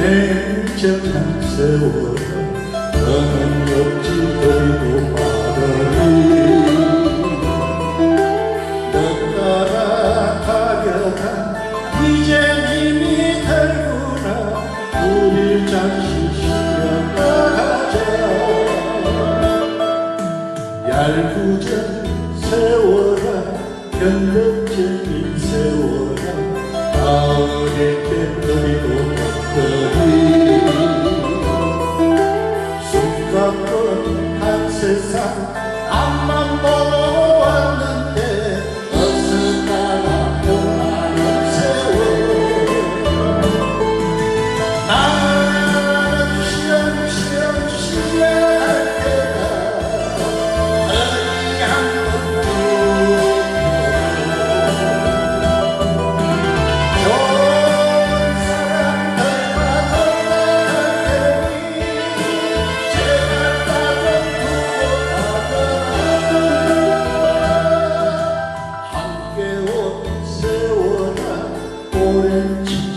내정한 세월 나는 옆집 거리도 바다니 너 따라 가려가 이제 이미 달구나 우리 잠시 쉬어가자 얄궂은 세월아 견뎌 orange